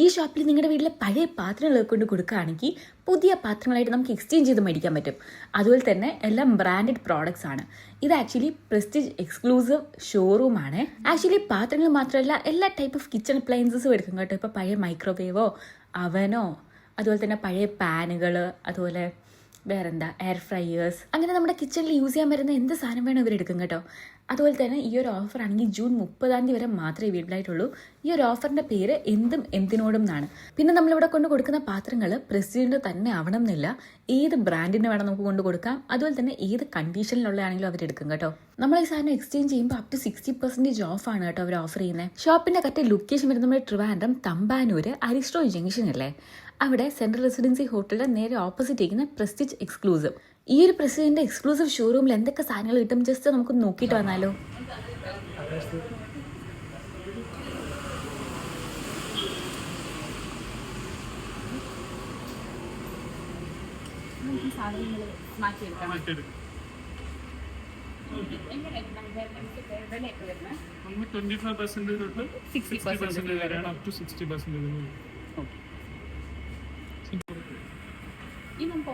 ഈ ഷോപ്പിൽ നിങ്ങളുടെ വീട്ടിലെ പഴയ പാത്രങ്ങളൊക്കെ കൊണ്ട് കൊടുക്കുകയാണെങ്കിൽ പുതിയ പാത്രങ്ങളായിട്ട് നമുക്ക് എക്സ്ചേഞ്ച് ചെയ്ത് മേടിക്കാൻ പറ്റും. അതുപോലെ തന്നെ എല്ലാം ബ്രാൻഡഡ് പ്രോഡക്ട്സ് ആണ്. ഇത് ആക്ച്വലി പ്രസ്റ്റീജ് എക്സ്ക്ലൂസീവ് ഷോറൂം ആണ്. ആക്ച്വലി പാത്രങ്ങൾ മാത്രമല്ല എല്ലാ ടൈപ്പ് ഓഫ് കിച്ചൺ അപ്ലയൻസസും എടുക്കും കേട്ടോ. ഇപ്പോൾ പഴയ മൈക്രോവേവോ അവനോ അതുപോലെ തന്നെ പഴയ പാനുകൾ അതുപോലെ വേറെന്താ? എയർ ഫ്രയേഴ്സ് അങ്ങനെ നമ്മുടെ കിച്ചണിൽ യൂസ് ചെയ്യാൻ വരുന്ന എന്ത് സാധനം വേണം ഇവർ എടുക്കും കേട്ടോ. അതുപോലെ തന്നെ ഈ ഒരു ഓഫർ ആണെങ്കിൽ ജൂൺ മുപ്പതാം തീയതി വരെ മാത്രമേ അവൈലബിൾ ആയിട്ടുള്ളൂ. ഈ ഒരു ഓഫറിന്റെ പേര് എന്തും എന്തിനോടും എന്നാണ്. പിന്നെ നമ്മളിവിടെ കൊണ്ട് കൊടുക്കുന്ന പാത്രങ്ങൾ പ്രസിഡന്റ് തന്നെ ആവണം എന്നില്ല. ഏത് ബ്രാൻഡിന് വേണം നമുക്ക് കൊണ്ട് കൊടുക്കാം. അതുപോലെ തന്നെ ഏത് കണ്ടീഷനിലുള്ളതാണെങ്കിലും അവർ എടുക്കും കേട്ടോ. നമ്മൾ ഈ സാധനം എക്സ്ചേഞ്ച് ചെയ്യുമ്പോൾ up to sixty percentage off ആണ് കേട്ടോ അവർ ഓഫർ ചെയ്യുന്നത് ഷോപ്പിന്റെ കറക്റ്റ് ലൊക്കേഷൻ വരുന്നത് നമ്മുടെ ട്രിവാൻഡ്രം തമ്പാനൂര് അരിസ്ട്രോ ജംഗ്ഷൻ അല്ലേ? അവിടെ സെൻട്രൽ റെസിഡൻസി ഹോട്ടലിന്റെ നേരെ ഓപ്പോസിറ്റ് ഇരിക്കുന്ന പ്രസ്റ്റിജ് എക്സ്ക്ലൂസീവ് ഈ ഒരു പ്രസിഡന്റ് എക്സ്ക്ലൂസീവ് ഷോറൂമിൽ എന്തൊക്കെ സാധനങ്ങൾ കിട്ടും? ജസ്റ്റ് നമുക്ക് നോക്കിയിട്ട് വന്നാലോ. സാധനങ്ങൾ മാറ്റിയെടുക്കാം മാറ്റിയെടുക്കും നമുക്ക് ട്വന്റി ഫൈവ് പെർസെന്റേജ് തൊട്ട് സിക്സ്റ്റി പെർസെന്റേജ് വരെയാണ് up to sixty percentage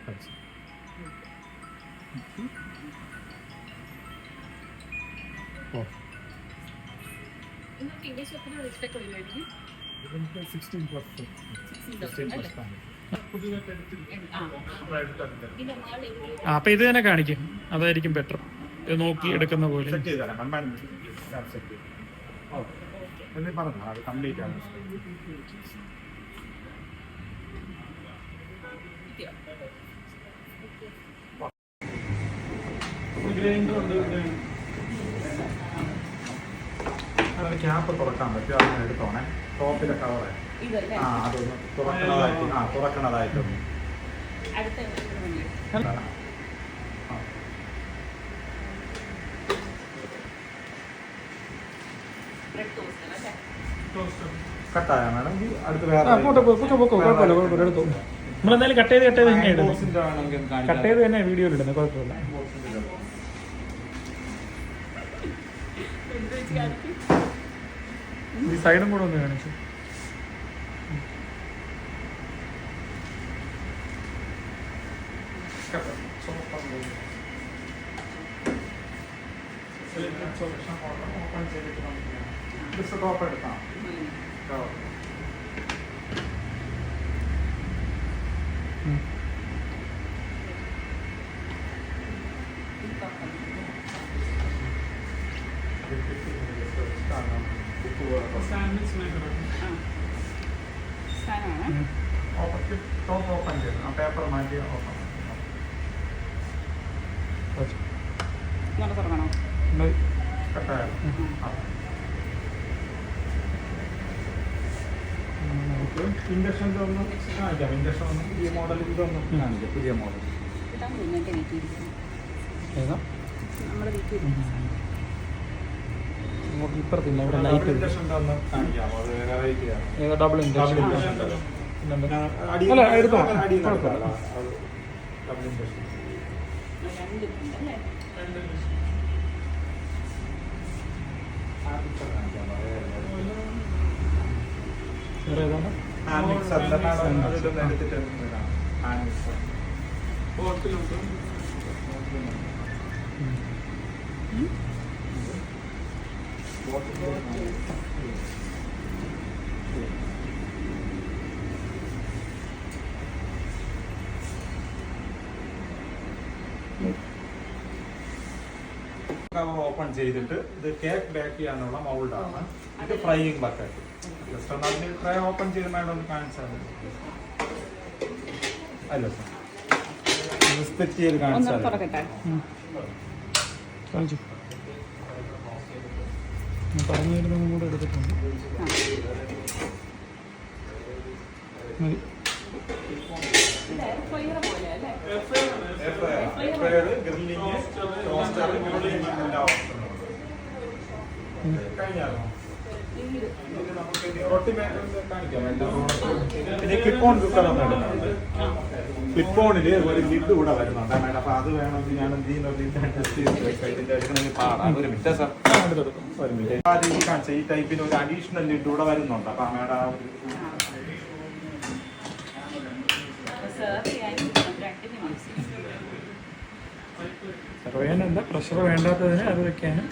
touch oh ഇതിന്റെ സിക്സ്റ്റീൻ പ്ലസ് സിക്സ്റ്റീൻ പ്ലസ് പുതിയതായിട്ട് എടുത്തിരിക്കും ആ അപ്പൊ ഇത് തന്നെ കാണിക്കും. അതായിരിക്കും ബെറ്റർ നോക്കി എടുക്കുന്ന പോലെ സെറ്റ് ചെയ്ത് തരാം കമ്പാൻ സെറ്റ് ചെയ്ത് ഓക്കെ എന്ന് പറഞ്ഞു അത് കംപ്ലീറ്റ് ആണ്. അതിന് ക്യാപ്പ് തുറക്കാൻ പറ്റും അതിന് എടുത്തോണേ. ടോപ്പിലെ കവറ് ആ അതൊന്ന് തുറക്കണതായിട്ട് ആ തുറക്കണതായിട്ടൊന്ന് അടുത്ത തരാം. ആ. ബ്രെഡ് ടോസ്റ്റ് അല്ലേ കട്ടായ മാഡം? ഈ അടുത്ത് വേറെ പോട്ടെ പോ- പോട്ടെ പോക്കോ കുഴപ്പമില്ല കുഴപ്പമില്ല എടുത്തോ. നമ്മളെന്തായാലും കട്ട് ചെയ്ത് കട്ട് ചെയ്ത് തന്നെ ഇടുന്നത്. കട്ട് ചെയ്ത് തന്നെ വീഡിയോയിൽ ഇടുന്നത് കുഴപ്പമില്ല. ഈ സൈഡും കൂടെ ഒന്ന് കാണിച്ചു. Order ചെയ്തിട്ട് നമുക്ക് ചെയ്യാം. ടോപ്പ് എടുത്താൽ ടോപ്പ് ഓപ്പൺ ചെയ്തു ആ പേപ്പർ മാറ്റി ഓപ്പൺ ഇങ്ങോട്ട് തുറക്കണോ കട്ടായിരുന്നു ഇൻഡക്ഷന്റെ ഒന്ന് കാണിക്കാം ഇൻഡക്ഷൻ ഒന്ന് ഈ മോഡൽ ഇതൊന്നും കാണിക്കാം പുതിയ മോഡൽ ഏതാ ഇങ്ങോട്ട് ഇപ്പുറത്തില്ല ഇവിടെ ലൈറ്റ് ഏതാ ഡബിൾ ഇൻഡക്ഷൻ അല്ല, എടുത്തോ. ആ പിക്ചർ കാണിക്കാമോ വേറെ ഏതാണ് ബോട്ടിലുണ്ട് കവർ ഓപ്പൺ ചെയ്തിട്ട് ഇത് കേക്ക് ബേക്ക് ചെയ്യാനുള്ള മൗൾഡാണ് ഇത് ഫ്രൈയിങ് ബക്കറ്റ് ജസ്റ്റ് ഒന്ന് അതിന് ട്രേ ഓപ്പൺ ചെയ്ത് മേഡം ഒന്ന് കാണിച്ചാൽ മതി. അല്ല സാർ ചെയ്ത് കാണിച്ചാൽ മതി. തുറക്കട്ടെ? കാണിച്ചു. പറഞ്ഞു എഫ് കൂടെ മതി ഗ്രില്ലിങ് ടോസ്റ്റർ. പിന്നെ ക്ലിപ്പ് ഓൺ ഒരു ലിഡ് കൂടെ വരുന്നുണ്ട്. മേഡം അപ്പൊ അത് വേണമെങ്കിൽ ഞാൻ എന്ത് ചെയ്യുന്ന? ലിഡ് അഡ്ജസ്റ്റ് ചെയ്ത് വെക്കാം. ഇതിന്റെ എടുക്കണമെങ്കിൽ പാടാം. ഒരു ഈ ടൈപ്പിന് ഒരു അഡീഷണൽ ലിഡ് കൂടെ വരുന്നുണ്ട്. അപ്പൊ മേഡം എന്താ? പ്രഷർ വേണ്ടാത്തതിന് അത് വെക്കാനും.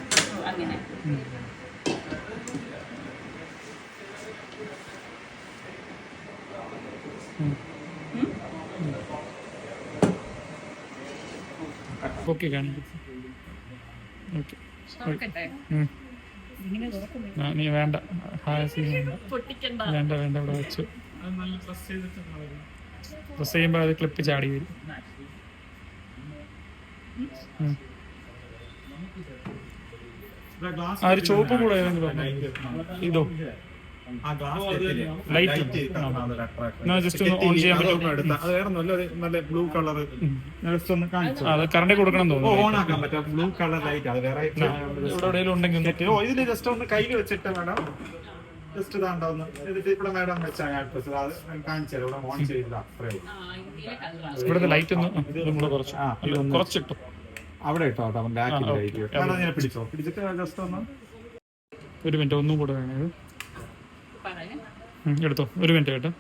അങ്ങനെ. ഓക്കെ കാണിക്കും ഓക്കെ. നീ വേണ്ട. വേണ്ട. പൊട്ടിക്കണ്ട. വേണ്ട വേണ്ട ഇവിടെ വെച്ചു. അത് നല്ല പ്രസ് ചെയ്യുമ്പോൾ അത് ക്ലിപ്പ് ചാടി വരും. ആ ഒരു ചുവപ്പ് കൂടെ. ഇതോ. ആ ഗ്ലാസ് Light. ലൈറ്റ് just ഒന്ന് on ചെയ്യാൻ നല്ലൊരു നല്ല ബ്ലൂ കളർ ജസ്റ്റ് ഒന്ന് കാണിച്ചു. അത് കറണ്ട് കൊടുക്കണം തോന്നുന്നു. ഓൺ ആക്കാൻ പറ്റും. ബ്ലൂ കളർ ലൈറ്റ് അത് വേറെ ഇവിടെ ഉണ്ടെങ്കിൽ ഇതിൽ ജസ്റ്റ് ഒന്ന് കയ്യിൽ വെച്ചിട്ട് മേഡം ജസ്റ്റ് ഇതാണ്ടാവുന്നു. എന്നിട്ട് ഇവിടെ മേഡം വെച്ചാൽ അത് കാണിച്ചു തരാം. ഇവിടെ ഓൺ ചെയ്തില്ല. അത്രേ ഇവിടുത്തെ ലൈറ്റ് ഒന്ന് കുറച്ച് ആ, കുറച്ച് ഇട്ടു അവിടെ ഇട്ടോ കേട്ടോ ബാക്കിൽ ലൈറ്റ് ഓക്കേ. ഞാൻ പിടിച്ചോ? പിടിച്ചിട്ട് ജസ്റ്റ് ഒന്ന് ഒരു മിനിറ്റ് ഒന്നും കൂടെ വേണേ എടുത്തോ. ഒരു മിനിറ്റ് കേട്ടോ.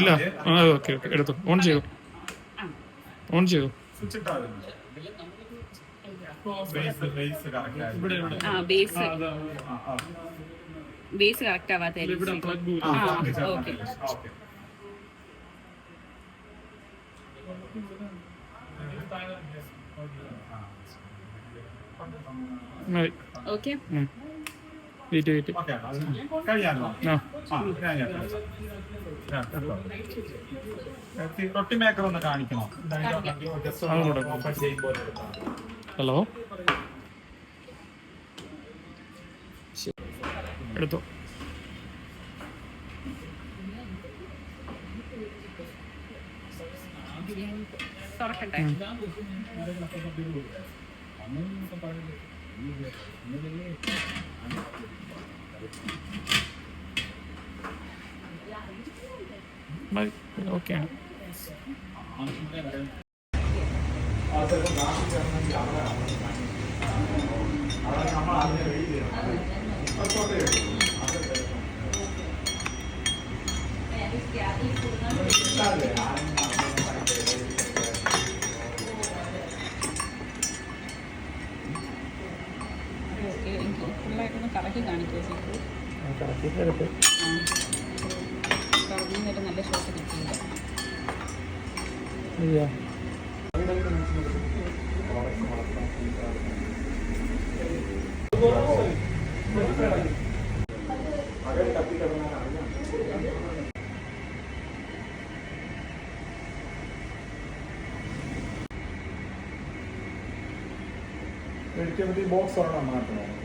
ഇല്ല. ആ ഓക്കെ ഓക്കെ എടുത്തോ. ഓൺ ചെയ്തു. ഓൺ ചെയ്തു. ഇവിടെ ബേസ് ആ ബേസ് ബേസ് കറക്റ്റ് ആവാത്ത okay okay. Wait wait maker ഒന്ന് കാണിക്കണോ. ഹലോ എടുത്തോ. തുറക്കട്ടെ. മതി. ഓക്കെയാണ് അതാണ് നമ്മൾ ആദ്യം വെയിറ്റ് ഓക്കെ എനിക്ക് ഫുള്ളായിട്ടൊന്ന് കറക്കി സീക്രട്ട് കറങ്ങി നല്ല ഷോട്ട് കിട്ടിയില്ല മേടിക്കാൻ പറ്റിയ ബോക്സ് ഒരെണ്ണം മാറ്റണം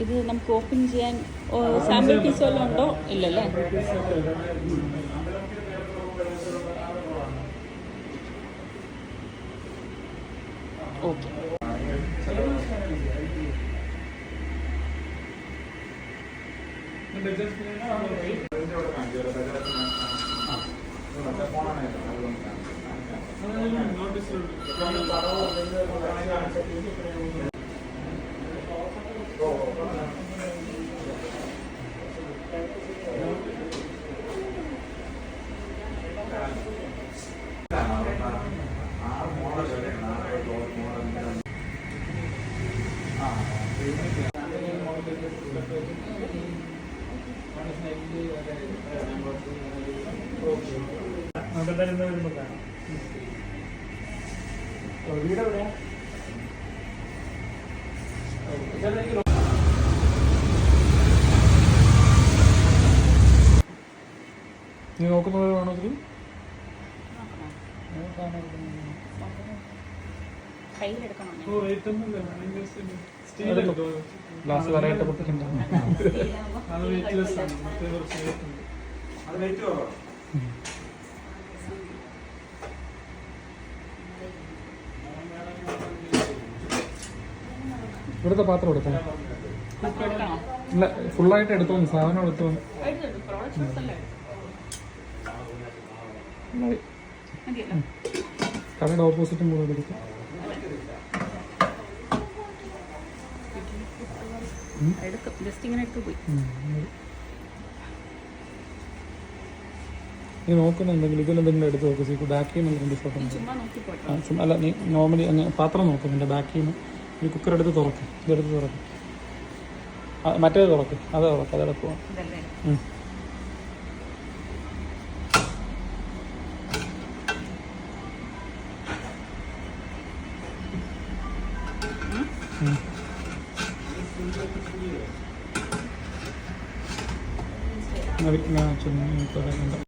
ഇത് നമുക്ക് ഓപ്പൺ ചെയ്യാൻ സാമ്പിൾ പീസ് വല്ലതും ഉണ്ടോ? ഇല്ലല്ലേ? ഓക്കെ. നീ നോക്കുന്നത് വേണോ ഇതിൽ ഗ്ലാസ് വരായിട്ട് പൊട്ടിക്കണ്ട? അത് വെയിറ്റ്ലെസ് ആണ്. മറ്റേ കുറച്ച് ഉണ്ട്. അത് വെയിറ്റ് കുറവാണ് ഇവിടുത്തെ പാത്രം എടുത്തോ? എടുക്കണോ ഇല്ല ഫുള്ളായിട്ട് എടുത്തോ? സാധനം എടുത്തോ? കടയുടെ ഓപ്പോസിറ്റും കൂടെ എടുക്കും. എടുക്കും ജസ്റ്റ് ഇങ്ങനെ ഇട്ട് പോയി നീ നോക്കുന്നുണ്ടെങ്കിൽ എന്തെങ്കിലും ഇതിലെന്തെങ്കിലും എടുത്ത് നോക്കും സീക്ക് ബാക്കിൽ നിന്ന് രണ്ട് ഫോട്ടോ അല്ല നീ നോർമലി അങ്ങനെ പാത്രം നോക്കും നിന്റെ ബാക്കിൽ നിന്ന് ഈ കുക്കർ എടുത്ത് തുറക്ക് ഇതെടുത്ത് തുറക്ക് മറ്റേത് തുറക്ക് അത് തുറക്ക് അത് എളുപ്പമാണ് ചെന്ന് തുടങ്ങണ്ട